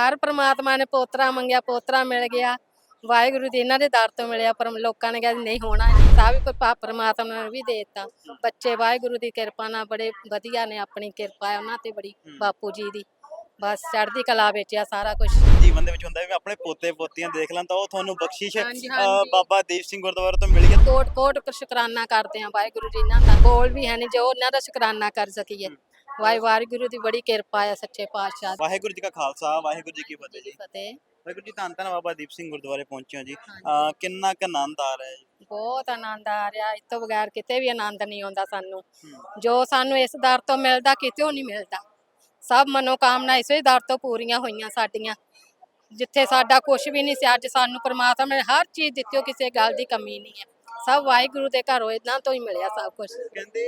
ਹਰ ਪ੍ਰਮਾਤਮਾ ਨੇ ਪੋਤਰਾ ਮੰਗਿਆ ਪੋਤਰਾ ਮਿਲ ਗਿਆ। ਵਾਹਿਗੁਰੂ ਜੀ ਇਹਨਾਂ ਦੇ ਦਰ ਤੋਂ ਮਿਲਿਆ ਪਰ ਲੋਕਾਂ ਨੇ ਕਿਹਾ ਨਹੀਂ ਹੋਣਾ। ਸਭ ਕੋਈ ਪਾ- ਪ੍ਰਮਾਤਮਾ ਨੇ ਵੀ ਦੇ ਦਿੱਤਾ। ਬੱਚੇ ਵਾਹਿਗੁਰੂ ਦੀ ਕਿਰਪਾ ਨਾਲ ਬੜੇ ਵਧੀਆ ਨੇ ਆਪਣੀ ਕਿਰਪਾ ਹੈ ਉਹਨਾਂ ਤੇ ਬੜੀ ਬਾਪੂ ਜੀ ਦੀ। ਬਸ ਚੜ੍ਹਦੀ ਕਲਾ ਵਿੱਚ ਆ ਸਾਰਾ ਕੁਝ ਜੀਵਨ ਦੇ ਵਿੱਚ ਹੁੰਦਾ ਵੀ ਆਪਣੇ ਪੋਤੇ ਪੋਤੀਆਂ ਦੇਖ ਲਾਂ ਤਾਂ ਉਹ ਤੁਹਾਨੂੰ ਬਖਸ਼ਿਸ਼ ਹਾਂਜੀ। ਬਾਬਾ ਦੀਪ ਸਿੰਘ ਗੁਰਦੁਆਰੇ ਤੋਂ ਮਿਲੀ ਹੈ। ਕੋਟ ਕੋਟ ਸ਼ੁਕਰਾਨਾ ਕਰਦੇ ਆ ਵਾਹਿਗੁਰੂ ਜੀ ਇਹਨਾਂ ਦਾ। ਬੋਲ ਵੀ ਹੈ ਨਹੀਂ ਜੋ ਉਹਨਾਂ ਦਾ ਸ਼ੁਕਰਾਨਾ ਕਰ ਸਕੀਏ। ਵਾਹਿ ਵਾਹਿਗੁਰੂ ਦੀ ਬੜੀ ਕਿਰਪਾ ਹੈ ਸੱਚੇ ਪਾਤਸ਼ਾਹ ਦੀ। ਵਾਹਿਗੁਰੂ ਜੀ ਕਾ ਖਾਲਸਾ ਵਾਹਿਗੁਰੂ ਜੀ ਕੀ ਫਤਿਹ ਜੀ। ਫਤਿਹ। ਵਾਹਿਗੁਰੂ ਜੀ ਧੰਨ ਧੰਨ ਬਾਬਾ ਦੀਪ ਸਿੰਘ ਗੁਰਦੁਆਰੇ ਪਹੁੰਚੇ ਹੋ ਜੀ। ਕਿੰਨਾ ਕੁ ਆਨੰਦ ਆ ਰਿਹਾ ਹੈ ਜੀ? ਬਹੁਤ ਆਨੰਦ ਆ ਰਿਹਾ। ਇਸ ਤੋਂ ਬਗੈਰ ਕਿਤੇ ਵੀ ਆਨੰਦ ਨਹੀਂ ਆਉਂਦਾ ਸਾਨੂੰ। ਜੋ ਸਾਨੂੰ ਇਸ ਦਰ ਤੋਂ ਮਿਲਦਾ ਕਿਤੇੋਂ ਨਹੀਂ ਮਿਲਦਾ। ਸਭ ਮਨੋਕਾਮਨਾ ਇਸੇ ਦਰ ਤੋਂ ਪੂਰੀਆਂ ਹੋਈਆਂ ਸਾਡੀਆਂ। ਜਿੱਥੇ ਸਾਡਾ ਕੁਝ ਵੀ ਨਹੀਂ ਸੀ ਅੱਜ ਸਾਨੂੰ ਪ੍ਰਮਾਤਮਾ ਨੇ ਹਰ ਚੀਜ਼ ਦਿੱਤੀ ਉਹ ਕਿਸੇ ਗੱਲ ਦੀ ਕਮੀ ਨਹੀਂ ਹੈ। ਸਭ ਵਾਹਿਗੁਰੂ ਦੇ ਘਰੋਂ ਇਹਨਾਂ ਤੋਂ ਹੀ ਮਿਲਿਆ ਸਭ ਕੁਝ ਕਹਿੰਦੇ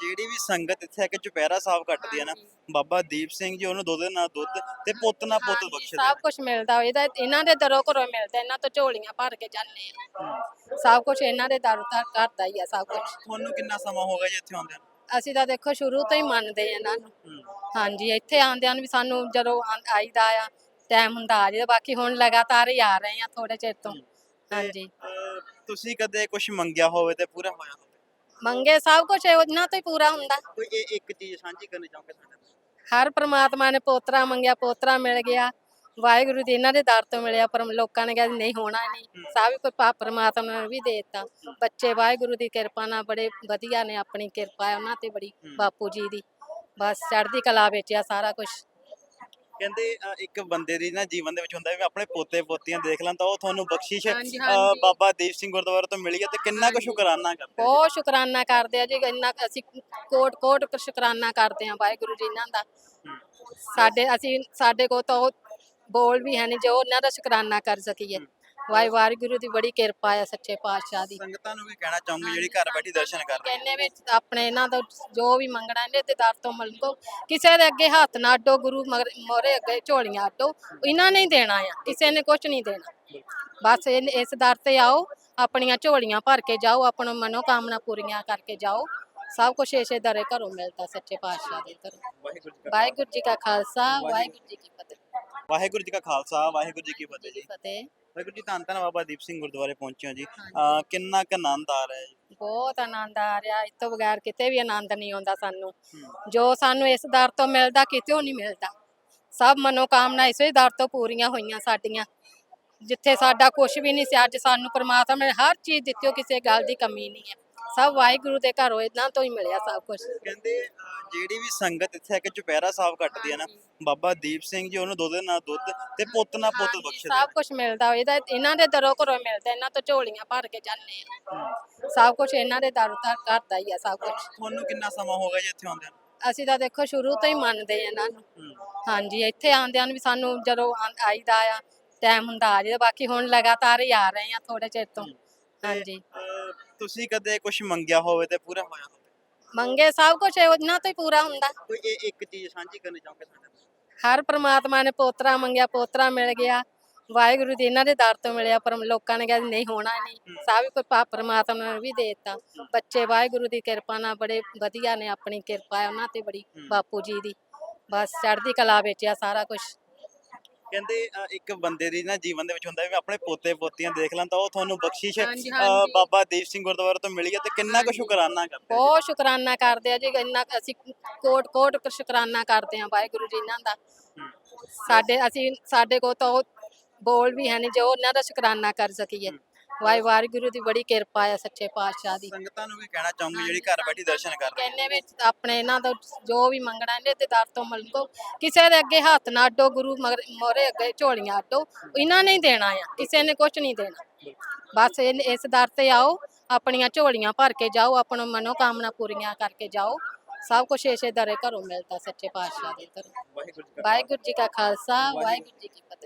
ਜਿਹੜੀ ਵੀ ਸੰਗਤ ਇੱਥੇ ਆ ਕੇ ਚੁਪਹਿਰਾ ਸਾਹਿਬ ਕੱਟਦੀ ਹੈ ਨਾ ਬਾਬਾ ਦੀਪ ਸਿੰਘ ਜੀ ਉਹਨੂੰ ਦੁੱਧ ਨਾਲ ਦੁੱਧ ਤੇ ਪੁੱਤ ਨਾਲ ਪੁੱਤ ਬਖਸ਼ਦੇ ਸਭ ਕੁਝ ਮਿਲਦਾ ਇਹਦਾ ਇਹਨਾਂ ਦੇ ਦਰੋਂ ਘਰੋਂ ਮਿਲਦਾ ਇਹਨਾਂ ਤੋਂ ਝੋਲੀਆਂ ਭਰ ਕੇ ਜਾਂਦੇ ਆ। ਸਭ ਕੁਝ ਇਹਨਾਂ ਦੇ ਦਰ ਦਾ ਹੀ ਆ ਸਭ ਕੁਝ ਤੁਹਾਨੂੰ ਕਿੰਨਾ ਸਮਾਂ ਹੋ ਗਿਆ ਜੀ ਇੱਥੇ ਆਉਂਦਿਆਂ ਨੂੰ? ਅਸੀਂ ਤਾਂ ਦੇਖੋ ਸ਼ੁਰੂ ਤੋਂ ਹੀ ਮੰਨਦੇ ਆ ਇਹਨਾਂ ਨੂੰ। ਹਾਂਜੀ ਇੱਥੇ ਆਉਂਦਿਆਂ ਨੂੰ ਵੀ ਸਾਨੂੰ ਜਦੋਂ ਆਂ- ਆਈਦਾ ਆ ਟਾਈਮ ਹੁੰਦਾ ਆ ਜਾਂਦਾ ਬਾਕੀ ਹੁਣ ਲਗਾਤਾਰ ਹੀ ਆ ਰਹੇ ਆ ਥੋੜੇ ਚਿਰ ਤੋਂ। ਹਾਂਜੀ। ਤੁਸੀਂ ਕਦੇ ਕੁਝ ਮੰਗਿਆ ਹੋਵੇ ਤੇ ਪੂਰਾ ਹੋਇਆ ਹੋਵੇ? ਮੰਗੇ ਸਭ ਕੁਝ ਉਹਨਾਂ ਤੋਂ ਹੀ ਪੂਰਾ ਹੁੰਦਾ। ਕੋਈ ਇਹ ਇੱਕ ਚੀਜ਼ ਸਾਂਝੀ ਕਰਨੀ ਚਾਹੋਗੇ ਸਾਡੇ ਨਾਲ ਹਰ ਪ੍ਰਮਾਤਮਾ ਨੇ ਪੋਤਰਾ ਮੰਗਿਆ ਪੋਤਰਾ ਮਿਲ ਗਿਆ। ਵਾਹਿਗੁਰੂ ਜੀ ਇਹਨਾਂ ਦੇ ਦਰ ਤੋਂ ਮਿਲਿਆ ਪਰ ਲੋਕਾਂ ਨੇ ਕਿਹਾ ਨਹੀਂ ਹੋਣਾ ਨਹੀਂ। ਸਭ ਕੋਈ ਪਾ- ਪ੍ਰਮਾਤਮਾ ਨੇ ਵੀ ਦੇ ਦਿੱਤਾ। ਬੱਚੇ ਵਾਹਿਗੁਰੂ ਦੀ ਕਿਰਪਾ ਨਾਲ ਬੜੇ ਵਧੀਆ ਨੇ ਆਪਣੀ ਕਿਰਪਾ ਹੈ ਉਹਨਾਂ ਤੇ ਬੜੀ ਬਾਪੂ ਜੀ ਦੀ। ਬਸ ਚੜ੍ਹਦੀ ਕਲਾ ਵਿੱਚ ਆ ਸਾਰਾ ਕੁਝ ਕਹਿੰਦੇ ਅ, ਇੱਕ ਬੰਦੇ ਦੀ ਨਾ ਜੀਵਨ ਦੇ ਵਿੱਚ ਹੁੰਦਾ ਵੀ ਆਪਣੇ ਪੋਤੇ ਪੋਤੀਆਂ ਦੇਖ ਲਾਂ ਤਾਂ ਉਹ ਤੁਹਾਨੂੰ ਬਖਸ਼ਿਸ਼ ਹਾਂਜੀ, ਅ, ਹਾਂਜੀ। ਬਾਬਾ ਦੀਪ ਸਿੰਘ ਗੁਰਦੁਆਰੇ ਤੋਂ ਮਿਲੀ ਹੈ ਤੇ ਕਿੰਨਾ ਕੁ ਸ਼ੁਕਰਾਨਾ ਕਰਦੇ ਹੋ? ਬਹੁਤ ਸ਼ੁਕਰਾਨਾ ਕਰਦੇ ਆ ਜੀ ਇੰਨਾ ਕੁ ਅਸੀਂ ਕੋਟ ਕੋਟ ਕੁ ਸ਼ੁਕਰਾਨਾ ਕਰਦੇ ਆ ਵਾਹਿਗੁਰੂ ਜੀ ਇਹਨਾਂ ਦਾ। ਸਾਡੇ ਅਸੀਂ ਸਾਡੇ ਕੋਲ ਤਾਂ ਉਹ ਬੋਲ ਵੀ ਹੈ ਨਹੀਂ ਜੋ ਉਹਨਾਂ ਦਾ ਸ਼ੁਕਰਾਨਾ ਕਰ ਸਕੀਏ। ਵਾਹਿ ਵਾਹਿਗੁਰੂ ਦੀ ਬੜੀ ਕਿਰਪਾ ਹੈ ਸੱਚੇ ਪਾਤਸ਼ਾਹ ਦੀ। ਸੰਗਤਾਂ ਨੂੰ ਵੀ ਕਹਿਣਾ ਚਾਹੂੰਗੀ ਜਿਹੜੀ ਘਰ ਬੈਠੀ ਦਰਸ਼ਨ ਕਰ ਰਹੀ ਕਹਿੰਨੇ ਵਿੱਚ ਆਪਣੇ ਇਹਨਾਂ ਦਾ ਜੋ ਵੀ ਮੰਗਣਾ ਇਹਦੇ ਤੇ ਦਰ ਤੋਂ ਮੰਗੋ ਕਿਸੇ ਦੇ ਅੱਗੇ ਹੱਥ ਨਾ ਅੱਡੋ ਗੁਰੂ ਮੋਰੇ ਅੱਗੇ ਝੋਲੀਆਂ ਅੱਡੋ ਇਹਨਾਂ ਨੇ ਹੀ ਦੇਣਾ ਆ ਕਿਸੇ ਨੇ ਕੁਝ ਨਹੀਂ ਦੇਣਾ। ਬਸ ਇਸ ਦਰ ਤੇ ਆਓ ਆਪਣੀਆਂ ਝੋਲੀਆਂ ਭਰ ਕੇ ਜਾਓ ਆਪਣਾ ਮਨੋਕਾਮਨਾ ਪੂਰੀਆਂ ਕਰਕੇ ਜਾਓ। ਸਭ ਕੁਝ ਇਸੇ ਦਰੇ ਘਰੋਂ ਮਿਲਦਾ ਸੱਚੇ ਪਾਤਸ਼ਾਹ ਦੇ ਘਰੋਂ। ਵਾਹਿਗੁਰੂ ਜੀ ਕਾ ਵਾਹਿਗੁਰੂ ਜੀ ਕਾ ਖਾਲਸਾ ਵਾਹਿਗੁਰੂ ਜੀ ਕੀ ਫਤਿਹ। ਵਾਹਿਗੁਰੂ ਜੀ ਕਾ ਖਾਲਸਾ ਵਾਹਿਗੁਰੂ ਜੀ ਕੀ ਫਤਿਹ ਜੀ। ਫਤਿਹ। ਵਾਹਿਗੁਰੂ ਜੀ ਧੰਨ ਧੰਨ ਬਾਬਾ ਦੀਪ ਸਿੰਘ ਗੁਰਦੁਆਰੇ ਪਹੁੰਚੇ ਹੋ ਜੀ। ਕਿੰਨਾ ਕੁ ਆਨੰਦ ਆ ਰਿਹਾ ਹੈ ਜੀ? ਬਹੁਤ ਆਨੰਦ ਆ ਰਿਹਾ। ਇਸ ਤੋਂ ਬਗੈਰ ਕਿਤੇ ਵੀ ਆਨੰਦ ਨਹੀਂ ਆਉਂਦਾ ਸਾਨੂੰ। ਜੋ ਸਾਨੂੰ ਇਸ ਦਰ ਤੋਂ ਮਿਲਦਾ ਕਿਤੇੋਂ ਨਹੀਂ ਮਿਲਦਾ। ਸਭ ਮਨੋਕਾਮਨਾ ਇਸੇ ਦਰ ਤੋਂ ਪੂਰੀਆਂ ਹੋਈਆਂ ਸਾਡੀਆਂ। ਜਿੱਥੇ ਸਾਡਾ ਕੁਝ ਵੀ ਨਹੀਂ ਸੀ ਅੱਜ ਸਾਨੂੰ ਪ੍ਰਮਾਤਮਾ ਨੇ ਹਰ ਚੀਜ਼ ਦਿੱਤੀ ਉਹ ਕਿਸੇ ਗੱਲ ਦੀ ਕਮੀ ਨਹੀਂ ਹੈ। ਸਭ ਵਾਹਿਗੁਰੂ ਦੇ ਘਰੋਂ ਇਹਨਾਂ ਤੋਂ ਹੀ ਮਿਲਿਆ ਸਭ ਕੁਝ ਕਹਿੰਦੇ ਜਿਹੜੀ ਵੀ ਸੰਗਤ ਇੱਥੇ ਆ ਕੇ ਚੁਪਹਿਰਾ ਸਾਹਿਬ ਕੱਟਦੀ ਹੈ ਨਾ ਬਾਬਾ ਦੀਪ ਸਿੰਘ ਜੀ ਉਹਨੂੰ ਦੁੱਧ ਨਾਲ ਦੁੱਧ ਤੇ ਪੁੱਤ ਨਾਲ ਪੁੱਤ ਬਖਸ਼ਦੇ ਸਭ ਕੁਝ ਮਿਲਦਾ ਇਹਦਾ ਇਹਨਾਂ ਦੇ ਦਰੋਂ ਘਰੋਂ ਮਿਲਦਾ ਇਹਨਾਂ ਤੋਂ ਝੋਲੀਆਂ ਭਰ ਕੇ ਜਾਂਦੇ ਆ। ਸਭ ਕੁਝ ਇਹਨਾਂ ਦੇ ਦਰ ਘਰ ਦਾ ਹੀ ਆ ਸਭ ਕੁਝ ਤੁਹਾਨੂੰ ਕਿੰਨਾ ਸਮਾਂ ਹੋ ਗਿਆ ਜੀ ਇੱਥੇ ਆਉਂਦਿਆਂ ਨੂੰ? ਅਸੀਂ ਤਾਂ ਦੇਖੋ ਸ਼ੁਰੂ ਤੋਂ ਹੀ ਮੰਨਦੇ ਆ ਇਹਨਾਂ ਨੂੰ। ਹਾਂਜੀ ਇੱਥੇ ਆਉਂਦਿਆਂ ਨੂੰ ਵੀ ਸਾਨੂੰ ਜਦੋਂ ਆਂ- ਆਈਦਾ ਆ ਟਾਈਮ ਹੁੰਦਾ ਆ ਜਾਂਦਾ ਬਾਕੀ ਹੁਣ ਲਗਾਤਾਰ ਹੀ ਆ ਰਹੇ ਆ ਥੋੜੇ ਚਿਰ ਤੋਂ। ਹਾਂਜੀ। ਤੁਸੀਂ ਕਦੇ ਕੁਝ ਮੰਗਿਆ ਹੋਵੇ ਤੇ ਪੂਰਾ ਹੋਇਆ ਹੋਵੇ? ਮੰਗੇ ਸਭ ਕੁਝ ਉਹਨਾਂ ਤੋਂ ਹੀ ਪੂਰਾ ਹੁੰਦਾ। ਕੋਈ ਇਹ ਇੱਕ ਚੀਜ਼ ਸਾਂਝੀ ਕਰਨੀ ਚਾਹੋਗੇ ਸਾਡੇ ਨਾਲ ਹਰ ਪ੍ਰਮਾਤਮਾ ਨੇ ਪੋਤਰਾ ਮੰਗਿਆ ਪੋਤਰਾ ਮਿਲ ਗਿਆ। ਵਾਹਿਗੁਰੂ ਜੀ ਇਹਨਾਂ ਦੇ ਦਰ ਤੋਂ ਮਿਲਿਆ ਪਰ ਲੋਕਾਂ ਨੇ ਕਿਹਾ ਨਹੀਂ ਹੋਣਾ ਨਹੀਂ। ਸਭ ਕੋਈ ਪਾ- ਪ੍ਰਮਾਤਮਾ ਨੇ ਵੀ ਦੇ ਦਿੱਤਾ। ਬੱਚੇ ਵਾਹਿਗੁਰੂ ਦੀ ਕਿਰਪਾ ਨਾਲ ਬੜੇ ਵਧੀਆ ਨੇ ਆਪਣੀ ਕਿਰਪਾ ਹੈ ਉਹਨਾਂ ਤੇ ਬੜੀ ਬਾਪੂ ਜੀ ਦੀ। ਬਸ ਚੜ੍ਹਦੀ ਕਲਾ ਵਿੱਚ ਆ ਸਾਰਾ ਕੁਝ ਕਹਿੰਦੇ ਅ, ਇੱਕ ਬੰਦੇ ਦੀ ਨਾ ਜੀਵਨ ਦੇ ਵਿੱਚ ਹੁੰਦਾ ਵੀ ਆਪਣੇ ਪੋਤੇ ਪੋਤੀਆਂ ਦੇਖ ਲਾਂ ਤਾਂ ਉਹ ਤੁਹਾਨੂੰ ਬਖਸ਼ਿਸ਼ ਹਾਂਜੀ, ਅ, ਹਾਂਜੀ। ਬਾਬਾ ਦੀਪ ਸਿੰਘ ਗੁਰਦੁਆਰੇ ਤੋਂ ਮਿਲੀ ਹੈ ਤੇ ਕਿੰਨਾ ਕੁ ਸ਼ੁਕਰਾਨਾ ਕਰਦੇ? ਬਹੁਤ ਸ਼ੁਕਰਾਨਾ ਕਰਦੇ ਆ ਜੀ ਇੰਨਾ ਕੁ ਅਸੀਂ ਕੋਟ ਕੋਟ ਕੁ ਸ਼ੁਕਰਾਨਾ ਕਰਦੇ ਆ ਵਾਹਿਗੁਰੂ ਜੀ ਇਹਨਾਂ ਦਾ। ਸਾਡੇ ਅਸੀਂ ਸਾਡੇ ਕੋਲ ਤਾਂ ਉਹ ਬੋਲ ਵੀ ਹੈ ਨਹੀਂ ਜੋ ਉਹਨਾਂ ਦਾ ਸ਼ੁਕਰਾਨਾ ਕਰ ਸਕੀਏ। ਵਾਹਿ ਵਾਹਿਗੁਰੂ ਦੀ ਬੜੀ ਕਿਰਪਾ ਹੈ ਸੱਚੇ ਪਾਤਸ਼ਾਹ ਦੀ। ਸੰਗਤਾਂ ਨੂੰ ਵੀ ਕਹਿਣਾ ਚਾਹੂੰਗੀ ਜਿਹੜੀ ਘਰ ਬੈਠੀ ਦਰਸ਼ਨ ਕਰ ਰਹੀ ਕਹਿੰਨੇ ਵਿੱਚ ਆਪਣੇ ਇਹਨਾਂ ਦਾ ਜੋ ਵੀ ਮੰਗਣਾ ਇਹਦੇ ਤੇ ਦਰ ਤੋਂ ਮੰਗੋ। ਕਿਸੇ ਦੇ ਅੱਗੇ ਹੱਥ ਨਾ ਅੱਡੋ ਗੁਰੂ ਮੋਰੇ ਅੱਗੇ ਝੋਲੀਆਂ ਅੱਡੋ ਇਹਨਾਂ ਨੇ ਹੀ ਦੇਣਾ ਆ ਕਿਸੇ ਨੇ ਕੁਝ ਨਹੀਂ ਦੇਣਾ। ਬਸ ਇਸ ਦਰ ਤੇ ਆਓ ਆਪਣੀਆਂ ਝੋਲੀਆਂ ਭਰ ਕੇ ਜਾਓ ਆਪਣਾ ਮਨੋਕਾਮਨਾ ਪੂਰੀਆਂ ਕਰਕੇ ਜਾਓ। ਸਭ ਕੁਝ ਇਸੇ ਦਰੇ ਘਰੋਂ ਮਿਲਦਾ ਸੱਚੇ ਪਾਤਸ਼ਾਹ ਦੇ ਘਰੋਂ। ਵਾਹਿਗੁਰੂ ਜੀ ਕਾ ਵਾਹਿਗੁਰੂ ਜੀ ਕਾ ਖਾਲਸਾ ਵਾਹਿਗੁਰੂ ਜੀ ਕੀ ਫਤਿਹ।